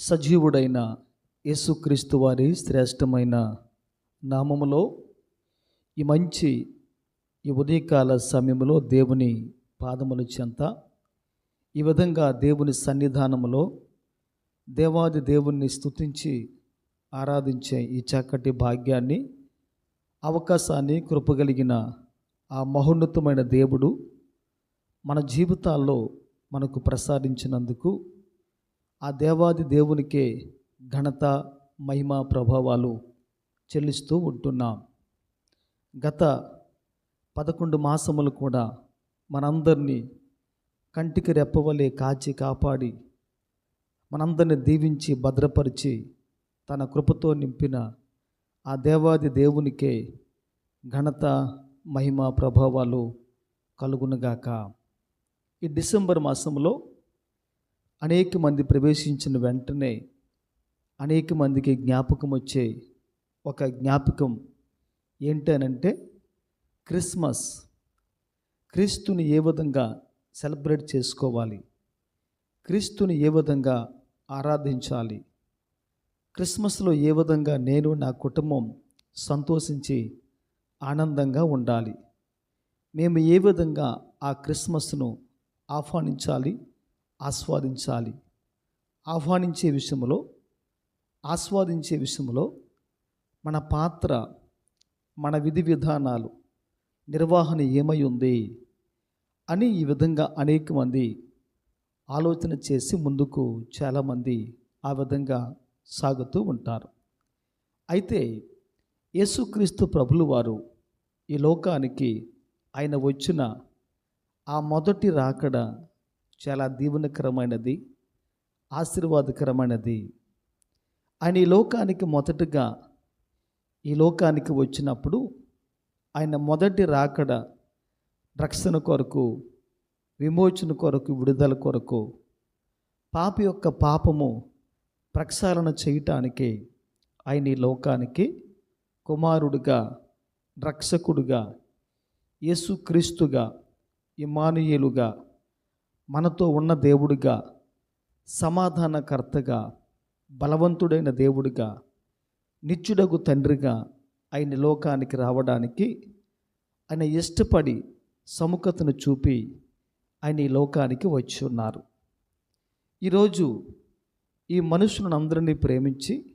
సజీవుడైన యేసుక్రీస్తు వారి శ్రేష్టమైన నామములో ఈ మంచి ఈ ఉదయకాల సమయంలో దేవుని పాదముల చెంత ఈ విధంగా దేవుని సన్నిధానములో దేవాది దేవుణ్ణి స్తుతించి ఆరాధించే ఈ చక్కటి భాగ్యాన్ని అవకాశాన్ని కృపగలిగిన ఆ మహోన్నతమైన దేవుడు మన జీవితాల్లో మనకు ప్రసాదించినందుకు ఆ దేవాది దేవునికే ఘనత మహిమ ప్రభావాలు చెల్లిస్తూ ఉంటున్నాం. గత పదకొండు మాసములు కూడా మనందరినీ కంటికి రెప్పవలే కాచి కాపాడి మనందరిని దీవించి భద్రపరిచి తన కృపతో నింపిన ఆ దేవాది దేవునికే ఘనత మహిమ ప్రభావాలు కలుగునుగాక. ఈ డిసెంబర్ మాసంలో అనేక మంది ప్రవేశించిన వెంటనే అనేక మందికి జ్ఞాపకం వచ్చే ఒక జ్ఞాపకం ఏంటనంటే క్రిస్మస్. క్రీస్తుని ఏ విధంగా సెలబ్రేట్ చేసుకోవాలి? క్రీస్తుని ఏ విధంగా ఆరాధించాలి? క్రిస్మస్లో ఏ విధంగా నేను నా కుటుంబం సంతోషించి ఆనందంగా ఉండాలి? మేము ఏ విధంగా ఆ క్రిస్మస్ను ఆహ్వానించాలి? ఆస్వాదించాలి. ఆహ్వానించే విషయంలో ఆస్వాదించే విషయంలో మన పాత్ర మన విధి విధానాలు నిర్వహణ ఏమై ఉంది అని ఈ విధంగా అనేక మంది ఆలోచన చేసి ముందుకు చాలామంది ఆ విధంగా సాగుతూ ఉంటారు. అయితే యేసుక్రీస్తు ప్రభులు వారు ఈ లోకానికి ఆయన వచ్చిన ఆ మొదటి రాకడ చాలా దీవెనకరమైనది ఆశీర్వాదకరమైనది. ఆయన ఈ లోకానికి మొదటగా ఈ లోకానికి వచ్చినప్పుడు ఆయన మొదటి రాకడ రక్షణ కొరకు విమోచన కొరకు విడుదల కొరకు పాప యొక్క పాపము ప్రక్షాళన చేయటానికి ఆయన ఈ లోకానికి కుమారుడుగా రక్షకుడుగా యేసుక్రీస్తుగా ఇమానుయేలుగా మనతో ఉన్న దేవుడిగా సమాధానకర్తగా బలవంతుడైన దేవుడిగా నిచ్చుడగు తండ్రిగా ఆయన లోకానికి రావడానికి ఆయన ఇష్టపడి సముఖతను చూపి ఆయన ఈ లోకానికి వచ్చి ఉన్నారు. ఈరోజు ఈ మనుషులను అందరినీ ప్రేమించి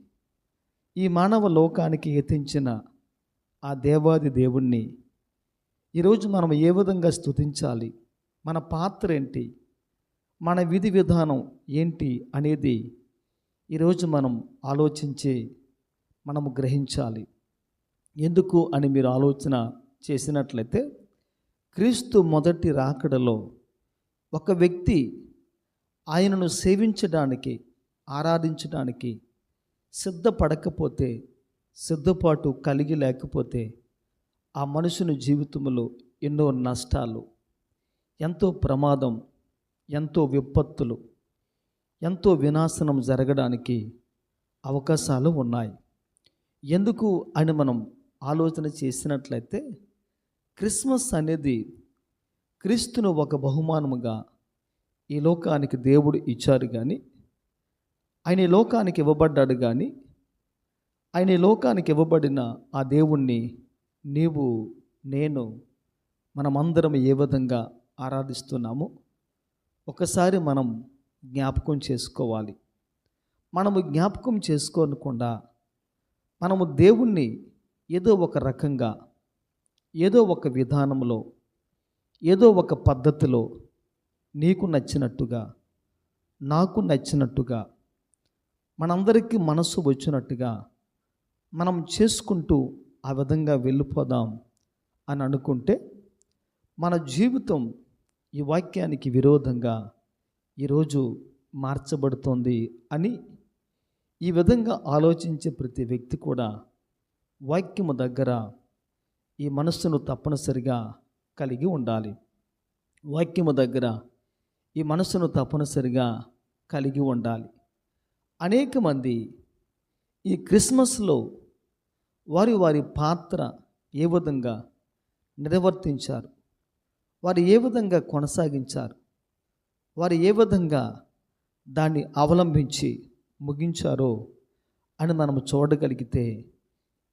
ఈ మానవ లోకానికి యతించిన ఆ దేవాది దేవుణ్ణి ఈరోజు మనం ఏ విధంగా స్తుతించాలి? మన పాత్ర ఏంటి? మన విధి విధానం ఏంటి అనేది ఈరోజు మనం ఆలోచించి మనము గ్రహించాలి. ఎందుకు అని మీరు ఆలోచన చేసినట్లయితే క్రీస్తు మొదటి రాకడలో ఒక వ్యక్తి ఆయనను సేవించడానికి ఆరాధించడానికి సిద్ధపడకపోతే సిద్ధపాటు కలిగి లేకపోతే ఆ మనుషుని జీవితంలో ఎన్నో నష్టాలు ఎంతో ప్రమాదం ఎంతో విపత్తులు ఎంతో వినాశనం జరగడానికి అవకాశాలు ఉన్నాయి. ఎందుకు అని మనం ఆలోచన చేసినట్లయితే క్రిస్మస్ అనేది క్రీస్తును ఒక బహుమానముగా ఈ లోకానికి దేవుడు ఇచ్చారు కానీ ఆయన ఈ లోకానికి ఇవ్వబడ్డాడు కానీ ఆయన ఈ లోకానికి ఇవ్వబడిన ఆ దేవుణ్ణి నీవు నేను మనమందరం ఏ విధంగా ఆరాధిస్తున్నామో? ఒకసారి మనం జ్ఞాపకం చేసుకోవాలి. మనము జ్ఞాపకం చేసుకోనకుండా మనము దేవుణ్ణి ఏదో ఒక రకంగా ఏదో ఒక విధానంలో ఏదో ఒక పద్ధతిలో నీకు నచ్చినట్టుగా నాకు నచ్చినట్టుగా మనందరికీ మనస్సు వచ్చినట్టుగా మనం చేసుకుంటూ ఆ విధంగా వెళ్ళిపోదాం అని అనుకుంటే మన జీవితం ఈ వాక్యానికి విరోధంగా ఈరోజు మార్చబడుతోంది అని ఈ విధంగా ఆలోచించే ప్రతి వ్యక్తి కూడా వాక్యము దగ్గర ఈ మనస్సును తప్పనిసరిగా కలిగి ఉండాలి. వాక్యము దగ్గర ఈ మనస్సును తప్పనిసరిగా కలిగి ఉండాలి. అనేక మంది ఈ క్రిస్మస్లో వారి వారి పాత్ర ఏ విధంగా నిర్వర్తించారు? వారు ఏ విధంగా కొనసాగించారు? వారు ఏ విధంగా దాన్ని అవలంబించి ముగించారో అని మనం చూడగలిగితే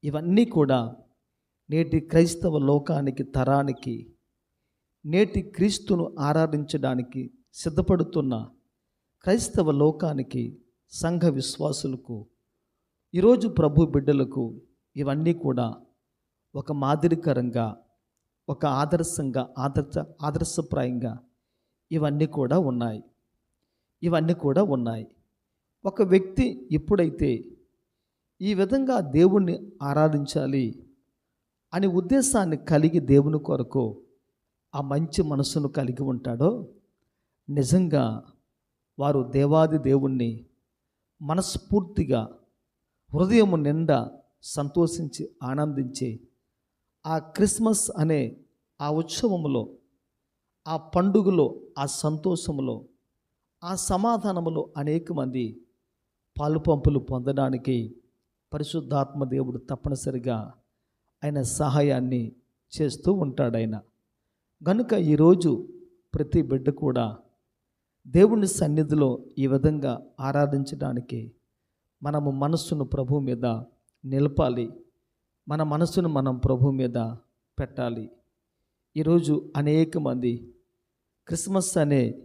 ఇవన్నీ కూడా నేటి క్రైస్తవ లోకానికి తరానికి నేటి క్రీస్తును ఆరాధించడానికి సిద్ధపడుతున్న క్రైస్తవ లోకానికి సంఘ విశ్వాసులకు ఈరోజు ప్రభు బిడ్డలకు ఇవన్నీ కూడా ఒక మాదిరికరంగా ఒక ఆదర్శంగా ఆదర్శ ఆదర్శప్రాయంగా ఇవన్నీ కూడా ఉన్నాయి. ఇవన్నీ కూడా ఉన్నాయి. ఒక వ్యక్తి ఎప్పుడైతే ఈ విధంగా దేవుణ్ణి ఆరాధించాలి అనే ఉద్దేశాన్ని కలిగి దేవుని కొరకు ఆ మంచి మనసును కలిగి ఉంటాడో నిజంగా వారు దేవాది దేవుణ్ణి మనస్ఫూర్తిగా హృదయము నిండా సంతోషించి ఆనందించే ఆ క్రిస్మస్ అనే ఆ ఉత్సవములో ఆ పండుగలో ఆ సంతోషములో ఆ సమాధానములో అనేక మంది పాలుపంపులు పొందడానికి పరిశుద్ధాత్మ దేవుడు తప్పనిసరిగా ఆయన సహాయాన్ని చేస్తూ ఉంటాడు ఆయన గనుక ఈరోజు ప్రతి బిడ్డ కూడా దేవుని సన్నిధిలో ఈ విధంగా ఆరాధించడానికి మనము మనస్సును ప్రభు మీద నిలపాలి. మన మనసును మనం ప్రభు మీద పెట్టాలి. ఈరోజు అనేక మంది క్రిస్మస్ అనే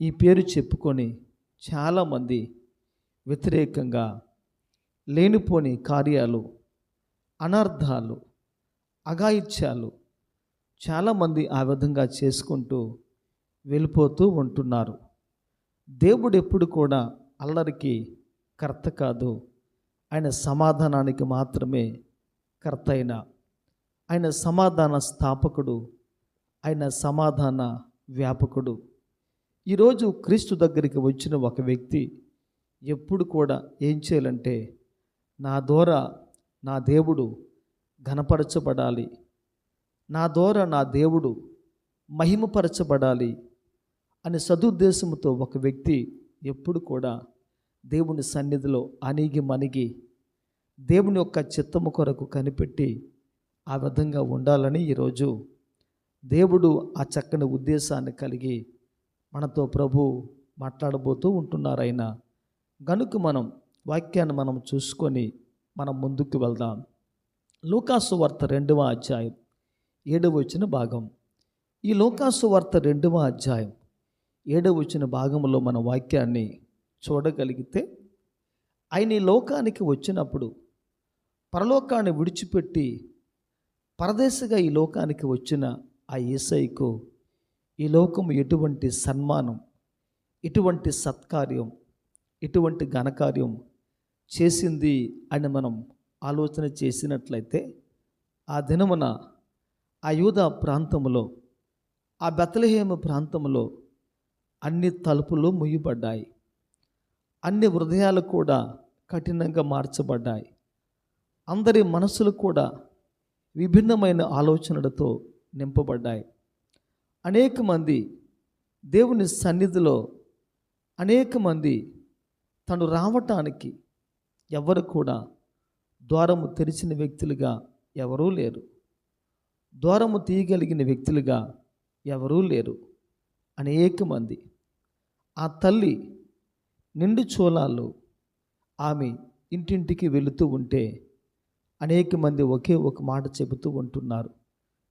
ఈ పేరు చెప్పుకొని చాలామంది వ్యతిరేకంగా లేనిపోని కార్యాలు అనర్థాలు అఘాయిత్యాలు చాలామంది ఆ విధంగా చేసుకుంటూ వెళ్ళిపోతూ ఉంటున్నారు. దేవుడు ఎప్పుడు కూడా అల్లరికి కర్త కాదు. ఆయన సమాధానానికి మాత్రమే కర్త అయిన ఆయన సమాధాన స్థాపకుడు ఆయన సమాధాన వ్యాపకుడు. ఈరోజు క్రీస్తు దగ్గరికి వచ్చిన ఒక వ్యక్తి ఎప్పుడు కూడా ఏం చేయాలంటే నా ద్వారా నా దేవుడు ఘనపరచబడాలి. నా ద్వారా నా దేవుడు మహిమపరచబడాలి అనే సదుద్దేశంతో ఒక వ్యక్తి ఎప్పుడు కూడా దేవుని సన్నిధిలో అణిగి మణిగి దేవుని యొక్క చిత్తము కొరకు కనిపెట్టి ఆ విధంగా ఉండాలని ఈరోజు దేవుడు ఆ చక్కని ఉద్దేశాన్ని కలిగి మనతో ప్రభు మాట్లాడబోతూ ఉంటున్నారు ఆయన. గనుక మనం వాక్యాన్ని మనం చూసుకొని మనం ముందుకు వెళ్దాం. లోకాసు వార్త రెండవ అధ్యాయం ఏడవ వచ్చిన భాగం. ఈ లోకాసు వార్త రెండవ అధ్యాయం ఏడవ వచ్చిన భాగంలో మన వాక్యాన్ని చూడగలిగితే ఆయన ఈ లోకానికి వచ్చినప్పుడు పరలోకాన్ని విడిచిపెట్టి పరదేశగా ఈ లోకానికి వచ్చిన ఆ ఏసైకు ఈ లోకం ఎటువంటి సన్మానం ఇటువంటి సత్కార్యం ఇటువంటి ఘనకార్యం చేసింది అని మనం ఆలోచన చేసినట్లయితే ఆ దినమున ఆ యూద ప్రాంతంలో ఆ బెతలహేమ ప్రాంతంలో అన్ని తలుపులు ముయ్యబడ్డాయి అన్ని హృదయాలు కూడా కఠినంగా మార్చబడ్డాయి. అందరి మనసులు కూడా విభిన్నమైన ఆలోచనలతో నింపబడ్డాయి. అనేక మంది దేవుని సన్నిధిలో అనేక మంది తను రావటానికి ఎవరు కూడా ద్వారము తెరిచిన వ్యక్తులుగా ఎవరూ లేరు. ద్వారము తీయగలిగిన వ్యక్తులుగా ఎవరూ లేరు. అనేక మంది. ఆ తల్లి నిండు చోళాలు ఆమె ఇంటింటికి వెళుతూ ఉంటే అనేక మంది ఒకే ఒక మాట చెబుతూ ఉంటున్నారు.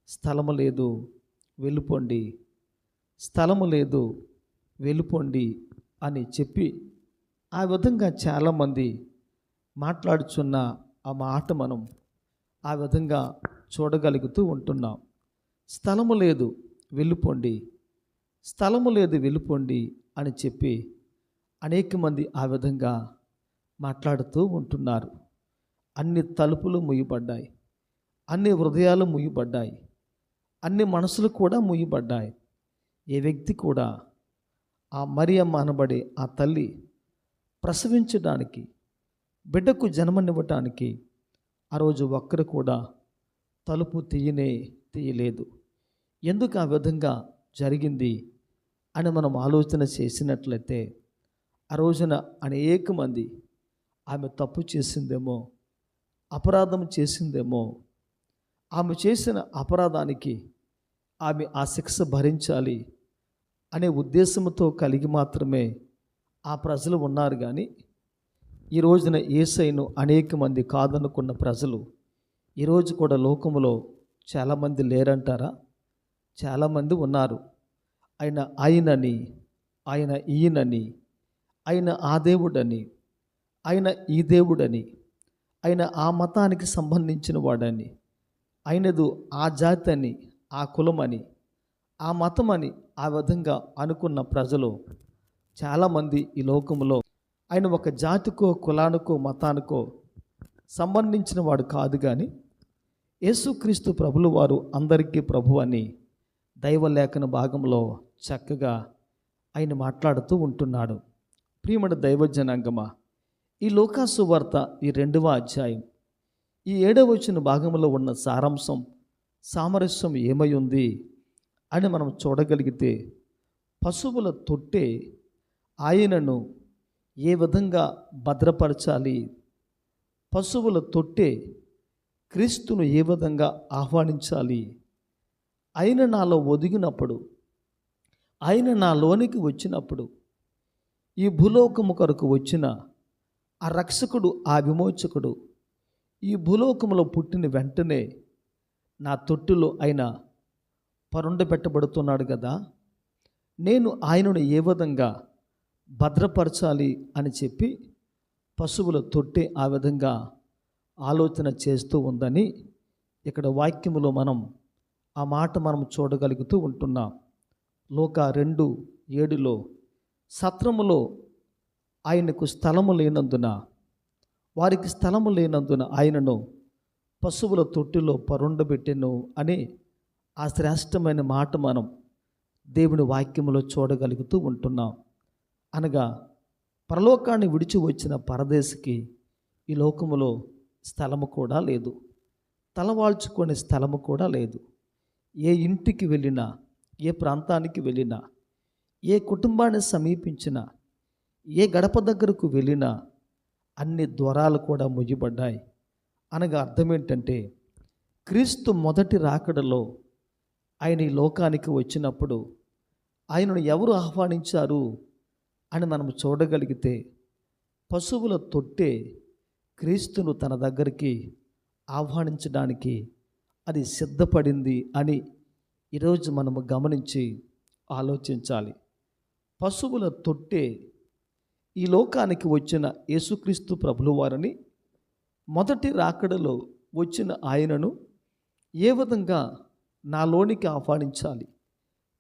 స్థలము లేదు వెళ్ళిపోండి. స్థలము లేదు వెళ్ళిపోండి అని చెప్పి ఆ విధంగా చాలామంది మాట్లాడుచున్న ఆ మాట మనం ఆ విధంగా చూడగలుగుతూ ఉంటున్నాం. స్థలము లేదు వెళ్ళిపోండి. స్థలము లేదు వెళ్ళిపోండి అని చెప్పి అనేక మంది ఆ విధంగా మాట్లాడుతూ ఉంటున్నారు. అన్ని తలుపులు ముయ్యబడ్డాయి అన్ని హృదయాలు ముయ్యబడ్డాయి అన్ని మనసులు కూడా ముయ్యబడ్డాయి ఏ వ్యక్తి కూడా ఆ మరియమ్మ అనబడే ఆ తల్లి ప్రసవించడానికి బిడ్డకు జన్మనివ్వటానికి ఆ రోజు ఒక్కరు కూడా తలుపు తీయనే తీయలేదు. ఎందుకు ఆ విధంగా జరిగింది అని మనం ఆలోచన చేసినట్లయితే ఆ రోజున అనేక మంది ఆమె తప్పు చేసిందేమో అపరాధం చేసిందేమో. ఆమె చేసిన అపరాధానికి ఆమె ఆ శిక్ష భరించాలి అనే ఉద్దేశంతో కలిగి మాత్రమే ఆ ప్రజలు ఉన్నారు కానీ ఈ రోజున ఏసైను అనేక మంది కాదనుకున్న ప్రజలు ఈరోజు కూడా లోకంలో చాలామంది లేరంటారా? చాలామంది ఉన్నారు. ఆయన ఆయనని ఆయన ఈయనని ఆయన ఆ దేవుడని ఆయన ఈ దేవుడని ఆయన ఆ మతానికి సంబంధించిన వాడని ఆయనదు ఆ జాతి అని ఆ కులమని ఆ మతం అని ఆ విధంగా అనుకున్న ప్రజలు చాలామంది ఈ లోకంలో ఆయన ఒక జాతికో కులానికో మతానికో సంబంధించిన వాడు కాదు కానీ యేసుక్రీస్తు ప్రభులు వారు అందరికీ ప్రభు అని దైవలేఖన భాగంలో చక్కగా ఆయన మాట్లాడుతూ ఉంటున్నాడు. ప్రియమణ దైవజనాంగమా ఈ లోకాసు వార్త ఈ రెండవ అధ్యాయం. ఈ ఏడవ వచ్చిన భాగంలో ఉన్న సారాంశం సామరస్యం ఏమై ఉంది అని మనం చూడగలిగితే పశువుల తొట్టే ఆయనను ఏ విధంగా భద్రపరచాలి? పశువుల తొట్టే క్రీస్తును ఏ విధంగా ఆహ్వానించాలి? ఆయన నాలో ఒదిగినప్పుడు ఆయన నాలోనికి వచ్చినప్పుడు ఈ భూలోకము కొరకు వచ్చిన ఆ రక్షకుడు ఆ విమోచకుడు ఈ భూలోకములో పుట్టిన వెంటనే నా తొట్టులో ఆయన పరుండ పెట్టబడుతున్నాడు కదా నేను ఆయనను ఏ విధంగా భద్రపరచాలి అని చెప్పి పశువుల తొట్టే ఆ విధంగా ఆలోచన చేస్తూ ఉందని ఇక్కడ వాక్యములో మనం ఆ మాట మనం చూడగలుగుతూ ఉంటున్నాం. లోక రెండు ఏడులో సత్రములో ఆయనకు స్థలము లేనందున వారికి స్థలము లేనందున ఆయనను పశువుల తొట్టిలో పరుండబెట్టెను అని ఆ శ్రేష్టమైన మాట మనం దేవుని వాక్యములో చూడగలుగుతూ ఉంటున్నాం. అనగా పరలోకాన్ని విడిచి వచ్చిన పరదేశికి ఈ లోకములో స్థలము కూడా లేదు. తలవాల్చుకునే స్థలము కూడా లేదు. ఏ ఇంటికి వెళ్ళినా ఏ ప్రాంతానికి వెళ్ళినా ఏ కుటుంబాన్ని సమీపించినా ఏ గడప దగ్గరకు వెళ్ళినా అన్ని ద్వారాలు కూడా ముయ్యబడ్డాయి. అనగా అర్థం ఏంటంటే క్రీస్తు మొదటి రాకడలో ఆయన ఈ లోకానికి వచ్చినప్పుడు ఆయనను ఎవరు ఆహ్వానించారు అని మనం చూడగలిగితే పశువుల తొట్టే క్రీస్తును తన దగ్గరికి ఆహ్వానించడానికి అది సిద్ధపడింది అని ఈరోజు మనము గమనించి ఆలోచించాలి. పశువుల తొట్టే ఈ లోకానికి వచ్చిన యేసుక్రీస్తు ప్రభులు వారిని మొదటి రాకడలో వచ్చిన ఆయనను ఏ విధంగా నాలోనికి ఆహ్వానించాలి?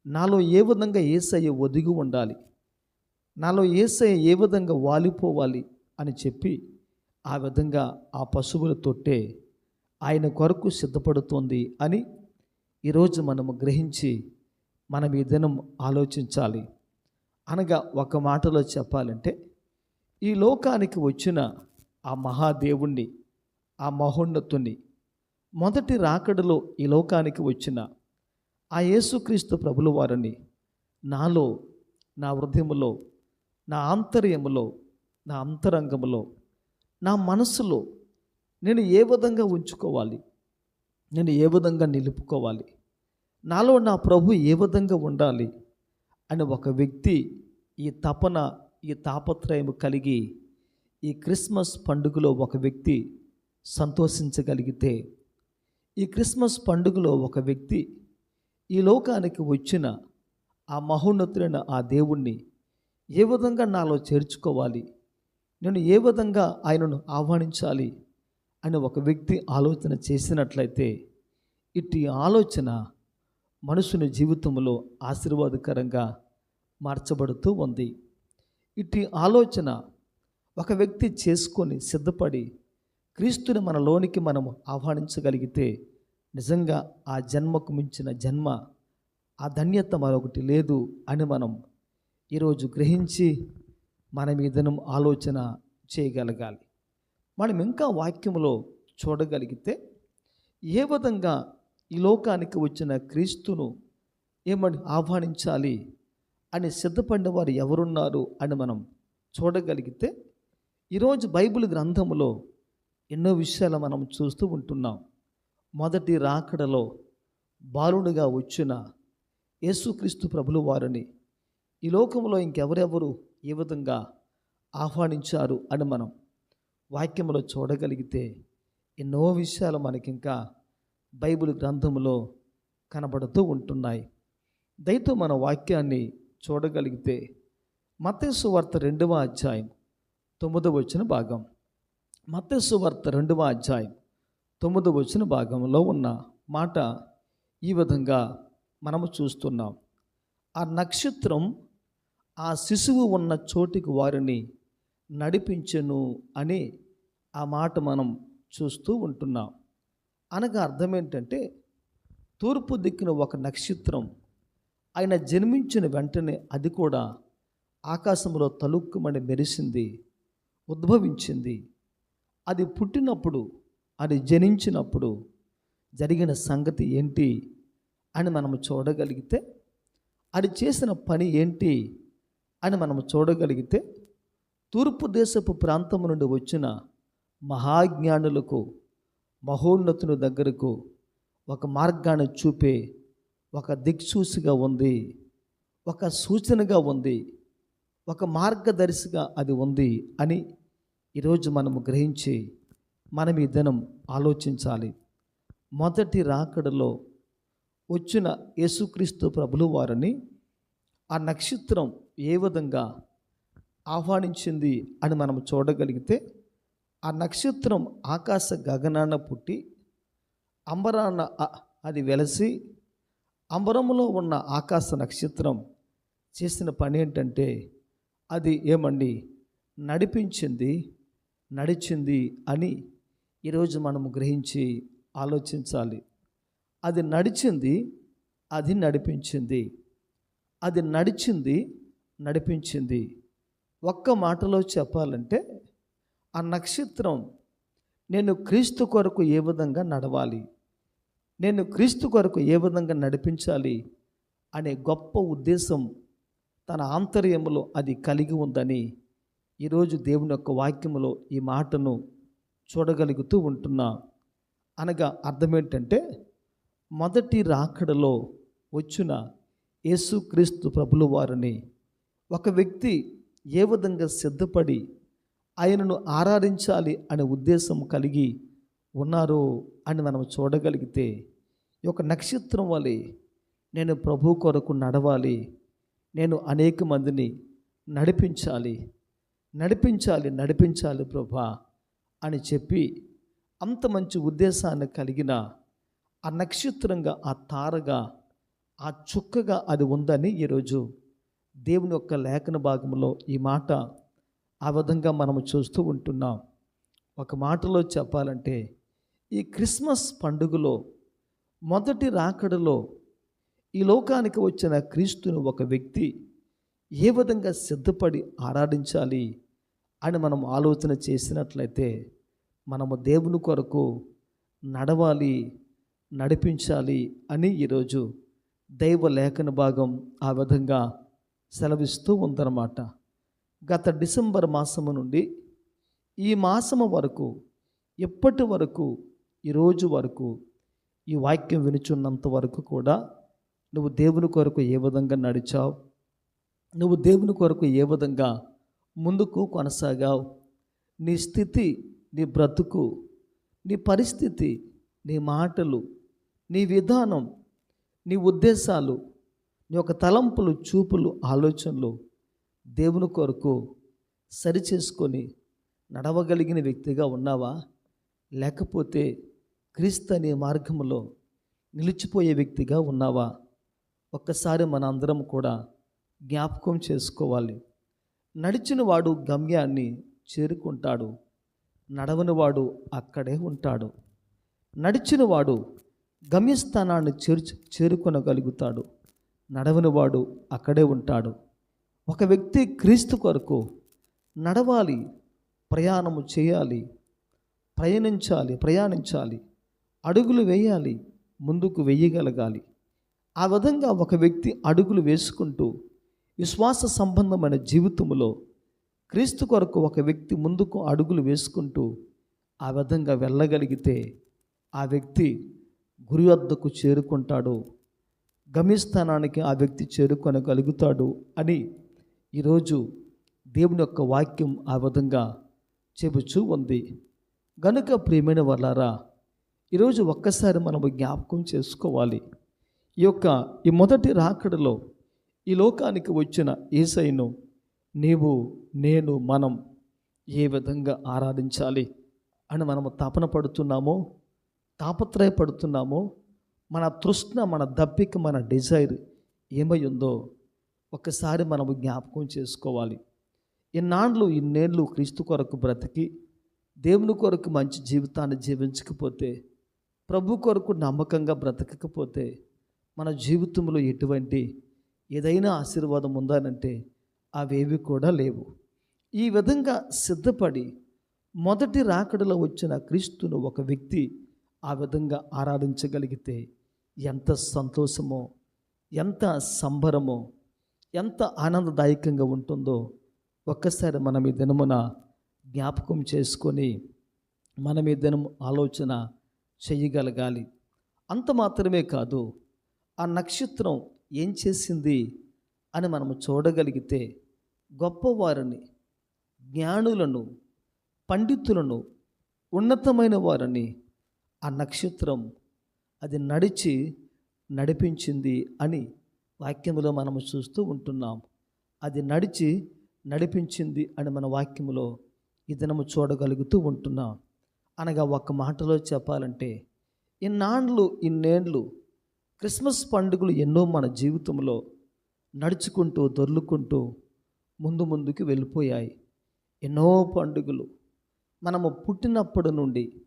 నాలో ఏ విధంగా ఏసయ్య ఒదిగి ఉండాలి? నాలో ఏసయ్య ఏ విధంగా వాలిపోవాలి అని చెప్పి ఆ విధంగా ఆ పశువుల తొట్టే ఆయన కొరకు సిద్ధపడుతోంది అని ఈరోజు మనము గ్రహించి మనం ఈ దినం ఆలోచించాలి. అనగా ఒక మాటలో చెప్పాలంటే ఈ లోకానికి వచ్చిన ఆ మహాదేవుణ్ణి ఆ మహోన్నతుని మొదటి రాకడలో ఈ లోకానికి వచ్చిన ఆ యేసుక్రీస్తు ప్రభుల వారిని నాలో నా హృదయములో నా ఆంతర్యములో నా అంతరంగములో నా మనసులో నేను ఏ విధంగా ఉంచుకోవాలి? నేను ఏ విధంగా నిలుపుకోవాలి? నాలో నా ప్రభు ఏ విధంగా ఉండాలి? అని ఒక వ్యక్తి ఈ తపన ఈ తాపత్రయం కలిగి ఈ క్రిస్మస్ పండుగలో ఒక వ్యక్తి సంతోషించగలిగితే ఈ క్రిస్మస్ పండుగలో ఒక వ్యక్తి ఈ లోకానికి వచ్చిన ఆ మహోన్నతులైన ఆ దేవుణ్ణి ఏ విధంగా నాలో చేర్చుకోవాలి? నేను ఏ విధంగా ఆయనను ఆహ్వానించాలి? అని ఒక వ్యక్తి ఆలోచన చేసినట్లయితే ఇట్టి ఆలోచన మనుషుని జీవితంలో ఆశీర్వాదకరంగా మార్చబడుతూ ఉంది. ఇట్టి ఆలోచన ఒక వ్యక్తి చేసుకొని సిద్ధపడి క్రీస్తుని మనలోనికి మనం ఆహ్వానించగలిగితే నిజంగా ఆ జన్మకు మించిన జన్మ ఆ ధన్యత మరొకటి లేదు అని మనం ఈరోజు గ్రహించి మనం ఈ దినం ఆలోచన చేయగలగాలి. మనం ఇంకా వాక్యంలో చూడగలిగితే ఏ విధంగా ఈ లోకానికి వచ్చిన క్రీస్తును ఏమని ఆహ్వానించాలి అని సిద్ధపడిన వారు ఎవరున్నారు అని మనం చూడగలిగితే ఈరోజు బైబిల్ గ్రంథంలో ఎన్నో విషయాలు మనం చూస్తూ ఉంటున్నాం. మొదటి రాకడలో బాలునిగా వచ్చిన యేసుక్రీస్తు ప్రభులు వారిని ఈ లోకంలో ఇంకెవరెవరు ఏ విధంగా ఆహ్వానించారు అని మనం వాక్యంలో చూడగలిగితే ఎన్నో విషయాలు మనకింకా బైబిల్ గ్రంథంలో కనబడుతూ ఉంటున్నాయి. దయతో మన వాక్యాన్ని చూడగలిగితే మతేసు వార్త రెండవ అధ్యాయం తొమ్మిదవ వచ్చిన భాగం. మతేసు వార్త రెండవ అధ్యాయం తొమ్మిదవ వచ్చిన భాగంలో ఉన్న మాట ఈ విధంగా మనము చూస్తున్నాం. ఆ నక్షత్రం ఆ శిశువు ఉన్న చోటికి వారిని నడిపించెను అని ఆ మాట మనం చూస్తూ ఉంటున్నాం. అనగా అర్థం ఏంటంటే తూర్పు దిక్కున ఒక నక్షత్రం ఆయన జన్మించిన వెంటనే అది కూడా ఆకాశంలో తలుక్కుమని మెరిసింది ఉద్భవించింది. అది పుట్టినప్పుడు అది జనించినప్పుడు జరిగిన సంగతి ఏంటి అని మనము చూడగలిగితే అది చేసిన పని ఏంటి అని మనము చూడగలిగితే తూర్పు దేశపు ప్రాంతం నుండి వచ్చిన మహాజ్ఞానులకు మహోన్నతుని దగ్గరకు ఒక మార్గాన్ని చూపే ఒక దిక్సూసిగా ఉంది ఒక సూచనగా ఉంది ఒక మార్గదర్శిగా అది ఉంది అని ఈరోజు మనము గ్రహించి మనం ఈ దినం ఆలోచించాలి. మొదటి రాకడలో వచ్చిన యేసుక్రీస్తు ప్రభులు వారిని ఆ నక్షత్రం ఏ విధంగా ఆహ్వానించింది అని మనం చూడగలిగితే ఆ నక్షత్రం ఆకాశ గగనాన పుట్టి అంబరాన అది వెలసి అంబరములో ఉన్న ఆకాశ నక్షత్రం చేసిన పని ఏంటంటే అది ఏమండి? నడిపించింది నడిచింది అని ఈరోజు మనము గ్రహించి ఆలోచించాలి. అది నడిచింది అది నడిపించింది. అది నడిచింది నడిపించింది. ఒక్క మాటలో చెప్పాలంటే ఆ నక్షత్రం నేను క్రీస్తు కొరకు ఏ విధంగా నడవాలి? నేను క్రీస్తు కొరకు ఏ విధంగా నడిపించాలి? అనే గొప్ప ఉద్దేశం తన ఆంతర్యంలో అది కలిగి ఉందని ఈరోజు దేవుని యొక్క వాక్యములో ఈ మాటను చూడగలుగుతూ ఉంటున్నా. అనగా అర్థం ఏంటంటే మొదటి రాకడలో వచ్చిన యేసుక్రీస్తు ప్రభుల వారిని ఒక వ్యక్తి ఏ విధంగా సిద్ధపడి ఆయనను ఆరాధించాలి అనే ఉద్దేశం కలిగి ఉన్నారో అని మనం చూడగలిగితే ఈ యొక్క నక్షత్రం వలె నేను ప్రభు కొరకు నడవాలి నేను అనేక మందిని నడిపించాలి నడిపించాలి నడిపించాలి ప్రభా అని చెప్పి అంత మంచి ఉద్దేశాన్ని కలిగిన ఆ నక్షత్రంగా ఆ తారగా ఆ చుక్కగా అది ఉందని ఈరోజు దేవుని యొక్క లేఖన భాగంలో ఈ మాట ఆ విధంగా మనము చూస్తూ ఉంటున్నాం. ఒక మాటలో చెప్పాలంటే ఈ క్రిస్మస్ పండుగలో మొదటి రాకడలో ఈ లోకానికి వచ్చిన క్రీస్తుని ఒక వ్యక్తి ఏ విధంగా సిద్ధపడి ఆరాధించాలి అని మనం ఆలోచన చేసినట్లయితే మనము దేవుని కొరకు నడవాలి నడిపించాలి అని ఈరోజు దైవ లేఖన భాగం ఆ విధంగా సెలవిస్తూ ఉందన్నమాట. గత డిసెంబర్ మాసము నుండి ఈ మాసము వరకు ఎప్పటి వరకు ఈరోజు వరకు ఈ వాక్యం వినుచున్నంత వరకు కూడా నువ్వు దేవుని కొరకు ఏ విధంగా నడిచావు? నువ్వు దేవుని కొరకు ఏ విధంగా ముందుకు కొనసాగావు? నీ స్థితి నీ బ్రతుకు నీ పరిస్థితి నీ మాటలు నీ విధానం నీ ఉద్దేశాలు నీ యొక్క తలంపులు చూపులు ఆలోచనలు దేవుని కొరకు సరిచేసుకొని నడవగలిగిన వ్యక్తిగా ఉన్నావా? లేకపోతే క్రీస్తు అనే మార్గంలో నిలిచిపోయే వ్యక్తిగా ఉన్నావా? ఒక్కసారి మన అందరం కూడా జ్ఞాపకం చేసుకోవాలి. నడిచిన వాడు గమ్యాన్ని చేరుకుంటాడు. నడవని వాడు అక్కడే ఉంటాడు. నడిచిన వాడు గమ్యస్థానాన్ని చేర్చు చేరుకొనగలుగుతాడు. నడవని వాడు అక్కడే ఉంటాడు. ఒక వ్యక్తి క్రీస్తు కొరకు నడవాలి ప్రయాణము చేయాలి ప్రయాణించాలి ప్రయాణించాలి అడుగులు వేయాలి ముందుకు వెయ్యగలగాలి ఆ విధంగా ఒక వ్యక్తి అడుగులు వేసుకుంటూ విశ్వాస సంబంధమైన జీవితంలో క్రీస్తు కొరకు ఒక వ్యక్తి ముందుకు అడుగులు వేసుకుంటూ ఆ విధంగా వెళ్ళగలిగితే ఆ వ్యక్తి గురి వద్దకు చేరుకుంటాడు. గమ్యస్థానానికి ఆ వ్యక్తి చేరుకొనగలుగుతాడు అని ఈరోజు దేవుని యొక్క వాక్యం ఆ విధంగా చెబుచూ ఉంది. గనుక ప్రియమైన వాళ్ళారా ఈరోజు ఒక్కసారి మనము జ్ఞాపకం చేసుకోవాలి. ఈ యొక్క ఈ మొదటి రాకడలో ఈ లోకానికి వచ్చిన ఏసైను నీవు నేను మనం ఏ విధంగా ఆరాధించాలి అని మనము తపన పడుతున్నామో తాపత్రయపడుతున్నామో మన తృష్ణ మన దప్పిక మన డిజైర్ ఏమై ఉందో ఒకసారి మనము జ్ఞాపకం చేసుకోవాలి. ఇన్నాళ్ళు ఇన్నేళ్ళు క్రీస్తు కొరకు బ్రతికి దేవుని కొరకు మంచి జీవితాన్ని జీవించకపోతే ప్రభు కొరకు నమ్మకంగా బ్రతకకపోతే మన జీవితంలో ఎటువంటి ఏదైనా ఆశీర్వాదం ఉందానంటే అవేవి కూడా లేవు. ఈ విధంగా సిద్ధపడి మొదటి రాకడలో వచ్చిన క్రీస్తును ఒక వ్యక్తి ఆ విధంగా ఆరాధించగలిగితే ఎంత సంతోషమో ఎంత సంబరమో ఎంత ఆనందదాయకంగా ఉంటుందో ఒక్కసారి మనం ఈ దినమున జ్ఞాపకం చేసుకొని మనం ఈ దినం ఆలోచన చేయగలగాలి. అంత మాత్రమే కాదు ఆ నక్షత్రం ఏం చేసింది అని మనము చూడగలిగితే గొప్పవారిని జ్ఞానులను పండితులను ఉన్నతమైన వారిని ఆ నక్షత్రం అది నడిచి నడిపించింది అని వాక్యములో మనము చూస్తూ ఉంటున్నాం. అది నడిచి నడిపించింది అని మన వాక్యములో ఈ దినము చూడగలుగుతూ ఉంటున్నాం. అనగా ఒక మాటలో చెప్పాలంటే ఇన్నాళ్ళు ఇన్నేళ్ళు క్రిస్మస్ పండుగలు ఎన్నో మన జీవితంలో నడుచుకుంటూ దొర్లుకుంటూ ముందు ముందుకు వెళ్ళిపోయాయి. ఎన్నో పండుగలు. మనము పుట్టినప్పటి నుండి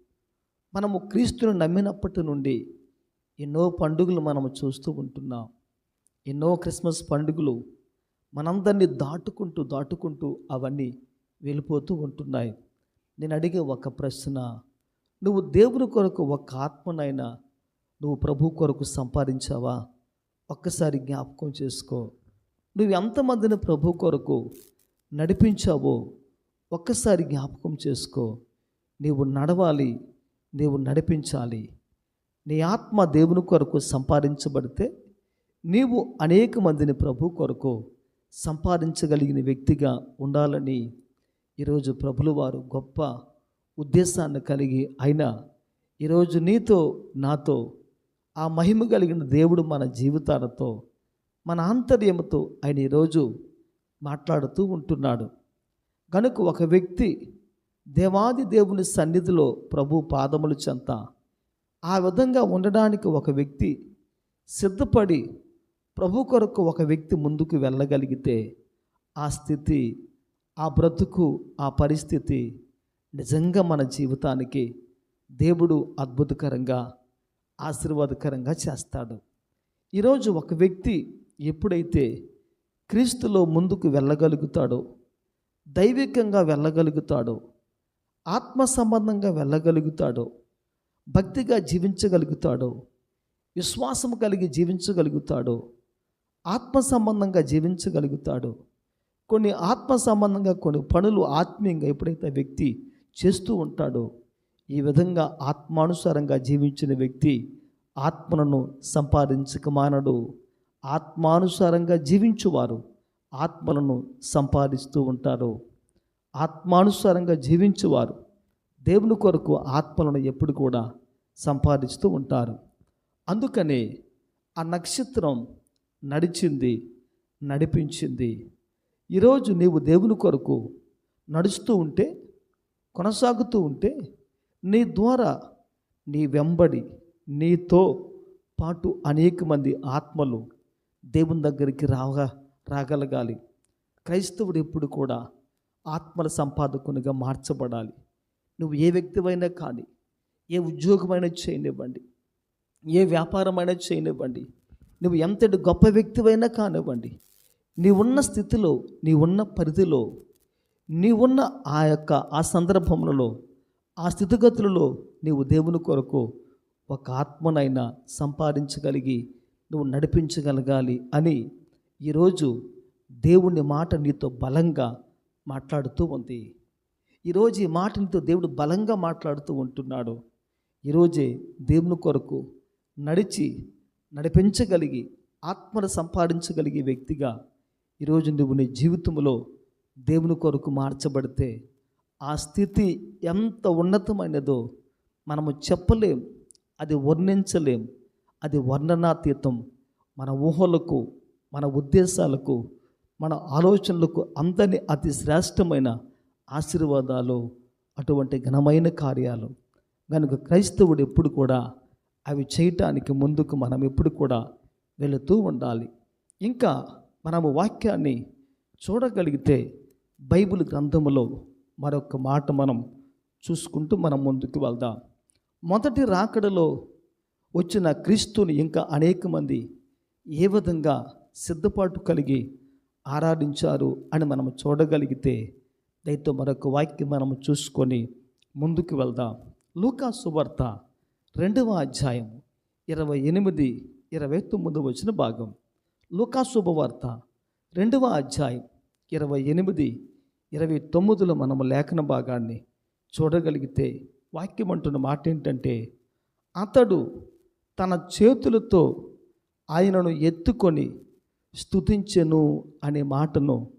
మనము క్రీస్తును నమ్మినప్పటి నుండి ఎన్నో పండుగలు మనము చూస్తూ ఉంటున్నాం. ఎన్నో క్రిస్మస్ పండుగలు మనందరినీ దాటుకుంటూ దాటుకుంటూ అవన్నీ వెళ్ళిపోతూ ఉంటున్నాయి. నేను అడిగే ఒక ప్రశ్న నువ్వు దేవుని కొరకు ఒక ఆత్మనైనా నువ్వు ప్రభు కొరకు సంపాదించావా? ఒక్కసారి జ్ఞాపకం చేసుకో. నువ్వు ఎంతమందిని ప్రభు కొరకు నడిపించావో ఒక్కసారి జ్ఞాపకం చేసుకో. నీవు నడవాలి నీవు నడిపించాలి. నీ ఆత్మ దేవుని కొరకు సంపాదించబడితే నీవు అనేక మందిని ప్రభు కొరకు సంపాదించగలిగిన వ్యక్తిగా ఉండాలని ఈరోజు ప్రభులు వారు గొప్ప ఉద్దేశాన్ని కలిగి అయినా ఈరోజు నీతో నాతో ఆ మహిమ కలిగిన దేవుడు మన జీవితాలతో మన ఆంతర్యముతో ఆయన ఈరోజు మాట్లాడుతూ ఉంటున్నాడు. కనుక ఒక వ్యక్తి దేవాది దేవుని సన్నిధిలో ప్రభు పాదములు చెంత ఆ విధంగా ఉండడానికి ఒక వ్యక్తి సిద్ధపడి ప్రభు కొరకు ఒక వ్యక్తి ముందుకు వెళ్ళగలిగితే ఆ స్థితి ఆ బ్రతుకు ఆ పరిస్థితి నిజంగా మన జీవితానికి దేవుడు అద్భుతకరంగా ఆశీర్వాదకరంగా చేస్తాడు. ఈరోజు ఒక వ్యక్తి ఎప్పుడైతే క్రీస్తులో ముందుకు వెళ్ళగలుగుతాడో దైవికంగా వెళ్ళగలుగుతాడో ఆత్మ సంబంధంగా వెళ్ళగలుగుతాడో భక్తిగా జీవించగలుగుతాడో విశ్వాసం కలిగి జీవించగలుగుతాడో ఆత్మ సంబంధంగా జీవించగలుగుతాడో. కొన్ని ఆత్మ సంబంధంగా కొన్ని పనులు ఆత్మీయంగా ఎప్పుడైతే వ్యక్తి చేస్తూ ఉంటాడో ఈ విధంగా ఆత్మానుసారంగా జీవించిన వ్యక్తి ఆత్మలను సంపాదించక మానడు. ఆత్మానుసారంగా జీవించువారు ఆత్మలను సంపాదిస్తూ ఉంటారు. ఆత్మానుసారంగా జీవించువారు దేవుని కొరకు ఆత్మలను ఎప్పుడు కూడా సంపాదిస్తూ ఉంటారు. అందుకనే ఆ నక్షత్రం నడిచింది నడిపించింది. ఈరోజు నీవు దేవుని కొరకు నడుస్తూ ఉంటే కొనసాగుతూ ఉంటే నీ ద్వారా నీ వెంబడి నీతో పాటు అనేక మంది ఆత్మలు దేవుని దగ్గరికి రాగా రాగలగాలి. క్రైస్తవుడు ఎప్పుడు కూడా ఆత్మల సంపాదకునిగా మార్చబడాలి. నువ్వు ఏ వ్యక్తివైనా కానీ ఏ ఉద్యోగమైనా చేయనివ్వండి ఏ వ్యాపారమైనా చేయనివ్వండి నువ్వు ఎంతటి గొప్ప వ్యక్తివైనా కానివ్వండి నీవున్న స్థితిలో నీవున్న పరిధిలో నీవున్న ఆ యొక్క ఆ సందర్భములలో ఆ స్థితిగతులలో నీవు దేవుని కొరకు ఒక ఆత్మనైనా సంపాదించగలిగి నువ్వు నడిపించగలగాలి అని ఈరోజు దేవుని మాట నీతో బలంగా మాట్లాడుతూ ఉంది. ఈరోజు ఈ మాట నీతో దేవుడు బలంగా మాట్లాడుతూ ఉంటున్నాడు. ఈరోజే దేవుని కొరకు నడిచి నడిపించగలిగి ఆత్మను సంపాదించగలిగే వ్యక్తిగా ఈరోజు నువ్వు నీ జీవితంలో దేవుని కొరకు మార్చబడితే ఆ స్థితి ఎంత ఉన్నతమైనదో మనము చెప్పలేం అది వర్ణించలేం. అది వర్ణనాతీతం మన ఊహలకు మన ఉద్దేశాలకు మన ఆలోచనలకు అందని అతి శ్రేష్టమైన ఆశీర్వాదాలు అటువంటి ఘనమైన కార్యాలు. కనుక క్రైస్తవుడు ఎప్పుడు కూడా అవి చేయటానికి ముందుకు మనం ఎప్పుడు కూడా వెళుతూ ఉండాలి. ఇంకా మనము వాక్యాన్ని చూడగలిగితే బైబిల్ గ్రంథములో మరొక మాట మనం చూసుకుంటూ మనం ముందుకు వెళ్దాం. మొదటి రాకడలో వచ్చిన క్రీస్తుని ఇంకా అనేక మంది ఏ విధంగా సిద్ధపాటు కలిగి ఆరాధించారు అని మనం చూడగలిగితే దయతో మరొక వాక్యం మనం చూసుకొని ముందుకు వెళ్దాం. లూకా సువార్త రెండవ అధ్యాయం ఇరవై ఎనిమిది ఇరవై తొమ్మిది వచ్చిన భాగం. లూకా శుభవార్త రెండవ అధ్యాయం ఇరవై ఎనిమిది ఇరవై తొమ్మిదిలో మనము లేఖన భాగాన్ని చూడగలిగితే వాక్యం అంటున్న మాట ఏంటంటే అతడు తన చేతులతో ఆయనను ఎత్తుకొని స్తుతించెను అనే మాటను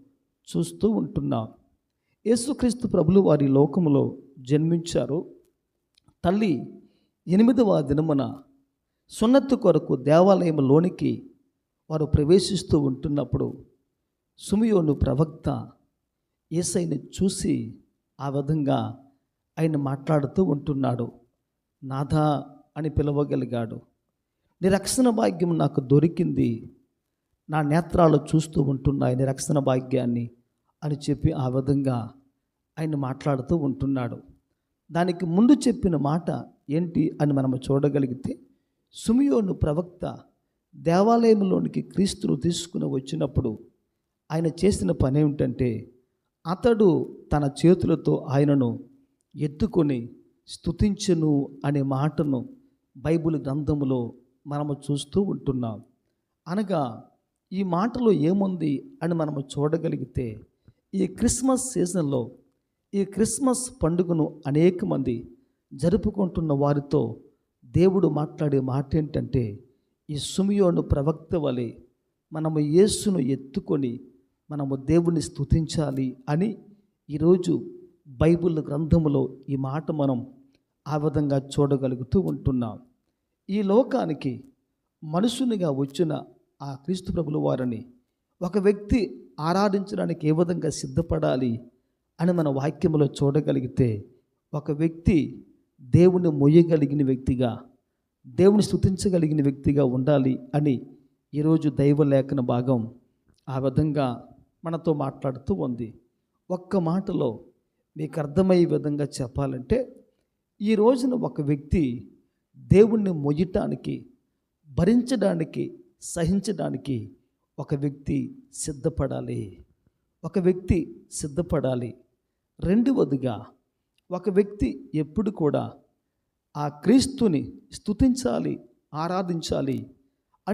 చూస్తూ ఉంటున్నాం. యేసుక్రీస్తు ప్రభులు వారి లోకంలో జన్మించారు. తల్లి ఎనిమిదవ దినమున సున్నత్తు కొరకు దేవాలయంలోనికి వారు ప్రవేశిస్తూ ఉంటున్నప్పుడు సుమియోను ప్రవక్త ఏసైని చూసి ఆ విధంగా ఆయన మాట్లాడుతూ ఉంటున్నాడు. నాథా అని పిలవగలిగాడు. నీ రక్షణ భాగ్యం నాకు దొరికింది. నా నేత్రాలు చూస్తూ ఉంటున్నాయి నీ రక్షణ భాగ్యాన్ని అని చెప్పి ఆ విధంగా ఆయన మాట్లాడుతూ ఉంటున్నాడు. దానికి ముందు చెప్పిన మాట ఏంటి అని మనం చూడగలిగితే సుమియోను ప్రవక్త దేవాలయంలోనికి క్రీస్తును తీసుకుని వచ్చినప్పుడు ఆయన చేసిన పని ఏమిటంటే అతడు తన చేతులతో ఆయనను ఎత్తుకొని స్తుతించెను అనే మాటను బైబిల్ గ్రంథంలో మనము చూస్తూ ఉంటున్నాం. అనగా ఈ మాటలో ఏముంది అని మనము చూడగలిగితే ఈ క్రిస్మస్ సీజన్లో ఈ క్రిస్మస్ పండుగను అనేక మంది జరుపుకుంటున్న వారితో దేవుడు మాట్లాడే మాట ఏంటంటే ఈ సుమియోను ప్రవక్త వలె మనము యేసును ఎత్తుకొని మనము దేవుని స్తుతించాలి అని ఈరోజు బైబిల్ గ్రంథములో ఈ మాట మనం ఆ విధంగా చూడగలుగుతూ ఉంటున్నాం. ఈ లోకానికి మనుషునిగా వచ్చిన ఆ క్రీస్తు ప్రభుల వారిని ఒక వ్యక్తి ఆరాధించడానికి ఏ విధంగా సిద్ధపడాలి అని మన వాక్యములో చూడగలిగితే ఒక వ్యక్తి దేవుని మొయ్యగలిగిన వ్యక్తిగా దేవుని స్తుతించగలిగిన వ్యక్తిగా ఉండాలి అని ఈరోజు దైవ లేఖన భాగం ఆ విధంగా మనతో మాట్లాడుతూ ఉంది. ఒక్క మాటలో మీకు అర్థమయ్యే విధంగా చెప్పాలంటే ఈ రోజున ఒక వ్యక్తి దేవుణ్ణి మొయ్యటానికి భరించడానికి సహించడానికి ఒక వ్యక్తి సిద్ధపడాలి. ఒక వ్యక్తి సిద్ధపడాలి. రెండవదిగా ఒక వ్యక్తి ఎప్పుడు కూడా ఆ క్రీస్తుని స్తుతించాలి ఆరాధించాలి